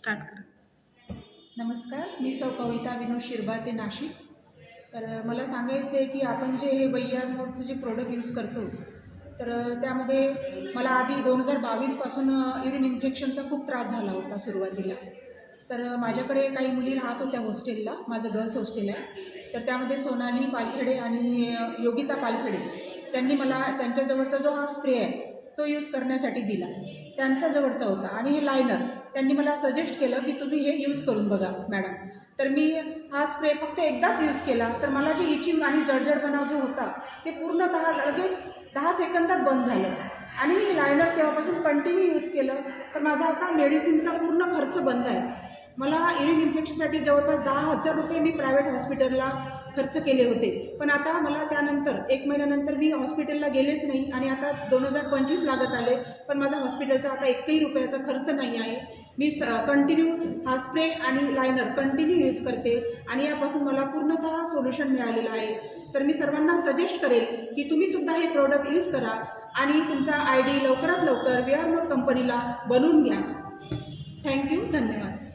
Start करा. नमस्कार मी सौ कविता विनोद शिरबा ते नाशिक. तर मला सांगायचं आहे की आपण जे हे वैयार मोडचं जे प्रोडक्ट यूज करतो तर त्यामध्ये मला आधी दोन हजार बावीसपासून युरिन इन्फेक्शनचा खूप त्रास झाला होता सुरुवातीला. तर माझ्याकडे काही मुली राहत होत्या हॉस्टेलला माझं गर्ल्स हॉस्टेल आहे. तर त्यामध्ये सोनाली पालखेडे आणि योगिता पालखेडे त्यांनी मला त्यांच्याजवळचा जो हा स्प्रे आहे तो यूज करण्यासाठी दिला. त्यांच्याजवळचा होता. आणि हे लायनर त्यांनी मला सजेस्ट केलं की तुम्ही हे यूज करून बघा मॅडम तर मी हा स्प्रे फक्त एकदाच यूज केला. तर मला जे इचिंग आणि जडजडपणा जो होता ते पूर्णतः लगेच दहा सेकंदात बंद झालं. आणि मी लायनर तेव्हापासून कंटिन्यू यूज केलं. तर माझा आता मेडिसिनचा पूर्ण खर्च बंद आहे. मला युरिन इन्फेक्शनसाठी जवळपास दहा हजार रुपये मी प्रायव्हेट हॉस्पिटलला खर्च केले होते. पण आता मला त्यानंतर एक महिन्यानंतर मी हॉस्पिटलला गेलेच नाही आणि आता दोन हजार पंचवीस लागत आले पण माझा हॉस्पिटलचा आता एकही रुपयाचा खर्च नाही आहे. मी स कंटिन्यू हा स्प्रे आणि लायनर कंटिन्यू यूज करते आणि यापासून मला पूर्णतः सोल्युशन मिळालेलं आहे. तर मी सर्वांना सजेस्ट करेल की तुम्ही सुद्धा हे प्रोडक्ट यूज करा आणि तुमचा आय डी लवकरात लवकर वी आर मोर कंपनीला बनवून घ्या. थँक्यू धन्यवाद.